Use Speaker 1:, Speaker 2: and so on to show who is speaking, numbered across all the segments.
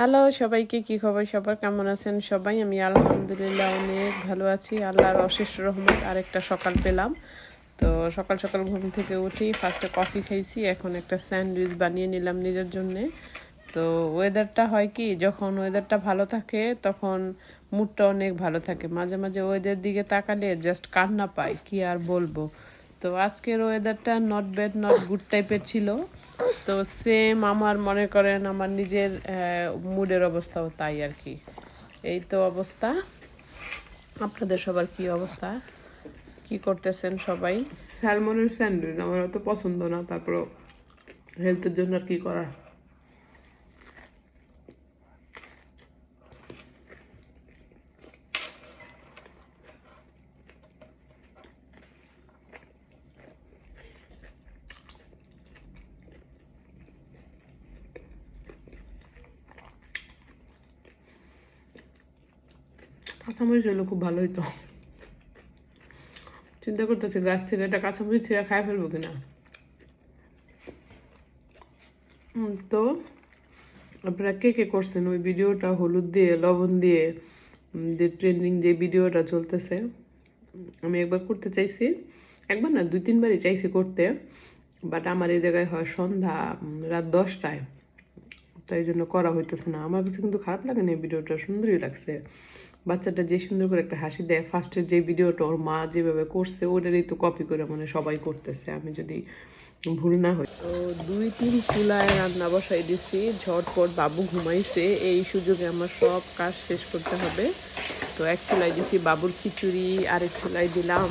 Speaker 1: Hello, সবাইকে কি খবর? সবার কেমন আছেন সবাই? আমি আলহামদুলিল্লাহ অনেক ভালো আছি। আল্লাহর অশেষ রহমত আরেকটা সকাল পেলাম। তো সকাল সকাল ঘুম থেকে উঠি ফার্স্টে কফি খাইছি, এখন একটা স্যান্ডউইচ বানিয়ে নিলাম নিজের জন্যে। তো ওয়েদারটা হয় কি, যখন ওয়েদারটা ভালো থাকে, তখন মুডটা অনেক ভালো থাকে। মাঝে মাঝে ওয়েদার দিকে তাকালে জাস্ট কান্না পায় কি আর বলব? তো আজকের ওয়েদারটা নট ব্যাড নট গুড টাইপের ছিল। তো সেম আমার মনে করেন আমার নিজের মুডের অবস্থাও তাই আর কি। এই তো অবস্থা। আপনাদের সবার কি অবস্থা? কি করতেছেন সবাই? স্যালমনের স্যান্ডউইচ আমার অত পছন্দ না তারপর হেলথের জন্য আর কি করার? কাঁচামরিচ হলে খুব ভালো হইতো। চিন্তা করতেছি, গাছ থেকে একটা কাঁচামরিচ ছিঁড়ে খাই ফেলব কিনা। তো আপনারা কে কে করছেন ওই ভিডিওটা হলুদ দিয়ে, লবণ দিয়ে যে ট্রেন্ডিং যে ভিডিওটা চলতেছে, আমি একবার করতে চাইছি। একবার না, দুই, তিনবারই চাইছি করতে বাট আমার এই জায়গায় হয় সন্ধ্যা রাত দশটায়। তাই জন্য করা হইতেছে না। আমার কাছে কিন্তু খারাপ লাগে না এই ভিডিওটা, সুন্দরই লাগছে। বাচ্চাটা যে সুন্দর করে একটা হাসি দেয় ফার্স্টের যে ভিডিওটা ওর মা যেভাবে করছে, ওটারই তো কপি করে মানে সবাই করতেছে। আমি যদি ভুল না হই। তো দুই তিন চুলায় রান্না বসাই দিছি, ঝটপট বাবু ঘুমাইছে, এই সুযোগে আমার সব কাজ শেষ করতে হবে। তো এক চুলাই দিছি বাবুর খিচুড়ি, আরেক চুলাই দিলাম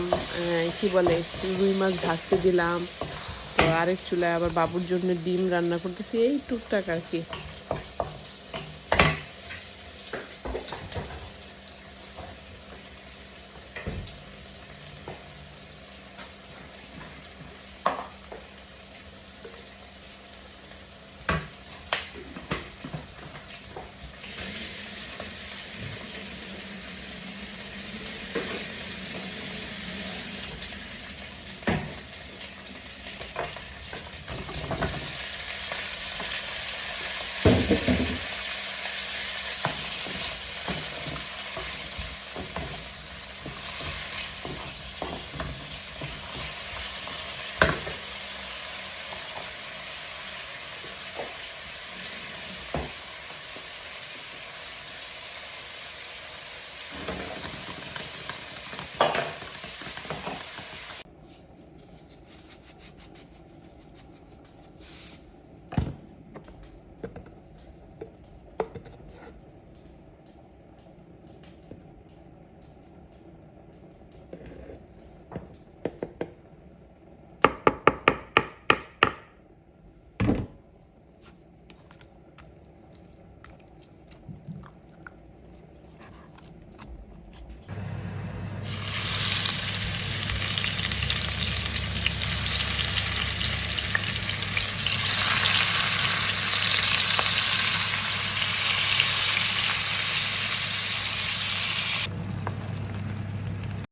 Speaker 1: কি বলে, রুই মাছ ভাজতে দিলাম। তো আরেক চুলায় আবার বাবুর জন্য ডিম রান্না করতেছি, এই টুকটাক আর কি।